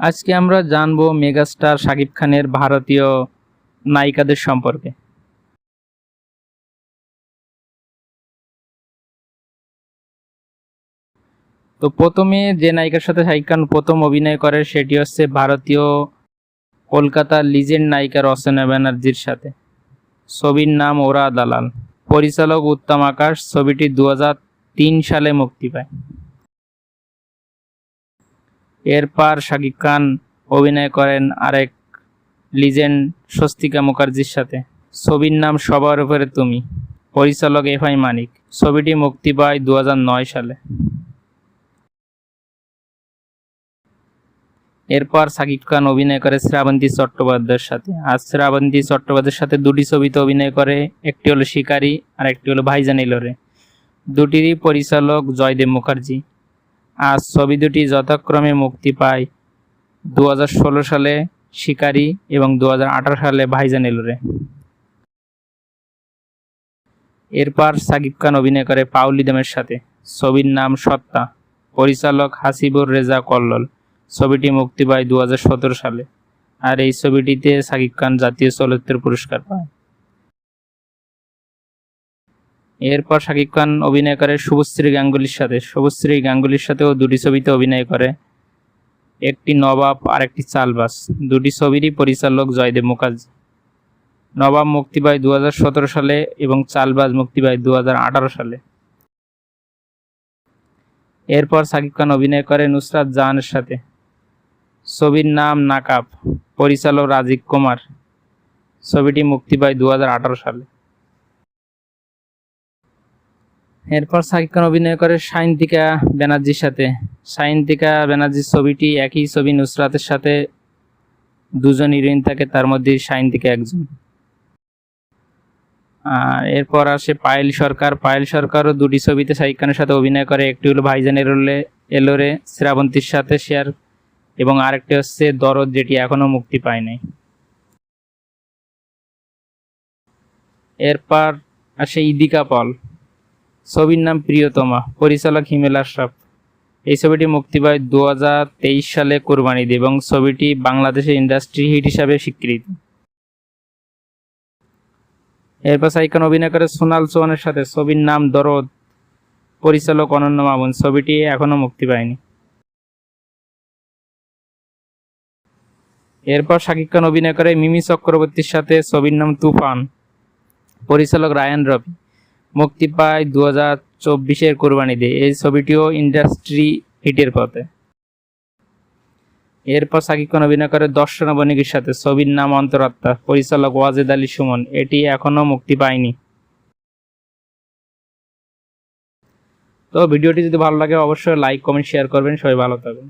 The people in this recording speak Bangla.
আজকে আমরা জানব মেগাস্টার শাকিব খানের ভারতীয় নায়িকাদের সম্পর্কে। তো প্রথমে যে নায়িকার সাথে শাকিব খান প্রথম অভিনয় করে, সেটি হচ্ছে ভারতীয় কলকাতার লিজেন্ড নায়িকা রচনা ব্যানার্জির সাথে। ছবির নাম ওরা দালাল। পরিচালক উত্তম আকাশ, ছবিটি দু সালে মুক্তি পায়। এরপর শাকিব খান অভিনয় করেন আরেক লিজেন্ড স্বস্তিকা মুখার্জির সাথে। ছবির নাম সবার উপরে তুমি। পরিচালক এফ আই মানিক। ছবিটি মুক্তি পায় দুহাজার নয় সালে। এরপর সাকিব খান অভিনয় করে শ্রাবন্তী চট্টোপাধ্যায়ের সাথে। আর শ্রাবন্তী চট্টোপাধ্যায়ের সাথে দুটি ছবিতে অভিনয় করে। একটি হলো শিকারী আর একটি হলো ভাইজান এলোরে। দুটিরই পরিচালক জয়দেব মুখার্জি। আজ ছবি দুটি যথাক্রমে মুক্তি পায়। দু হাজার ষোলো সালে শিকারী এবং দু হাজার আঠারো সালে ভাইজান এলোরে এরপর সাকিব খান অভিনয় করে পাউলি দামের সাথে। ছবির নাম সত্তা। পরিচালক হাসিবুর রেজা কল্লোল। ছবিটি মুক্তি পায় দু হাজার সতেরো সালে। আর এই ছবিটিতে সাকিব খান জাতীয় চলচ্চিত্র পুরস্কার পায়। এরপর শাকিব খান অভিনয় করে শুভশ্রী গাঙ্গুলির সাথে। শুভশ্রী গাঙ্গুলির সাথেও দুটি ছবিতে অভিনয় করে। একটি নবাব আর একটি চালবাস। দুটি ছবিরই পরিচালক জয়দেব মুখার্জি। নবাব মুক্তি পায় দু হাজার সতেরো সালে এবং চালবাজ মুক্তি পায় দু হাজার আঠারো সালে। এরপর শাকিব খান অভিনয় করে নুসরাত জাহানের সাথে। ছবির নাম নাকাব। পরিচালক রাজীব কুমার। ছবিটি মুক্তি পায় দু হাজার আঠারো সালে। এরপর সাকিব খান অভিনয় করে সায়ন্তিকা ব্যানার্জির সাথে। সায়ন্তিকা ব্যানার্জির ছবিটি একই ছবি নুসরাতের সাথে। দুজন হিরোইন থাকে, তার মধ্যে সায়ন্তিকা একজন। আর এরপর আসে পায়েল সরকার। পায়েল সরকারও দুটি ছবিতে শাহিদ খানের সাথে অভিনয় করে। একটি হলো ভাইজান এলোরে এলোরে, শ্রাবন্তীর সাথে শেয়ার এবং আরেকটি হচ্ছে দরদ, যেটি এখনও মুক্তি পায় নাই। এরপর আসে ইদিকা পল। ছবির নাম প্রিয়তমা, পরিচালক হিমেল আশরাফ। এই ছবিটি মুক্তি পায় দু হাজার তেইশ সালে কোরবানি দিয়ে এবং ছবিটি বাংলাদেশের ইন্ডাস্ট্রি হিট হিসাবে স্বীকৃত। এরপর সাইকান অভিনয় করে সোনাল চৌহানের সাথে ছবির নাম দরদ, পরিচালক অনন্য মামুন। ছবিটি এখনও মুক্তি পায়নি। এরপর শাকিব খান অভিনয় করে মিমি চক্রবর্তীর সাথে ছবির নাম তুফান, পরিচালক রায়ান রবি। মুক্তি পায় দু হাজার চব্বিশের কোরবানি দিয়ে এই ছবিটিও ইন্ডাস্ট্রি হিটের পথে। এরপর সাকিব খান অভিনয় করে দর্শন বণিকের সাথে। ছবির নাম অন্তরাত্মা। পরিচালক ওয়াজেদ আলী সুমন। এটি এখনও মুক্তি পায়নি। তো ভিডিওটি যদি ভালো লাগে, অবশ্যই লাইক, কমেন্ট, শেয়ার করবেন। সবাই ভালো থাকবেন।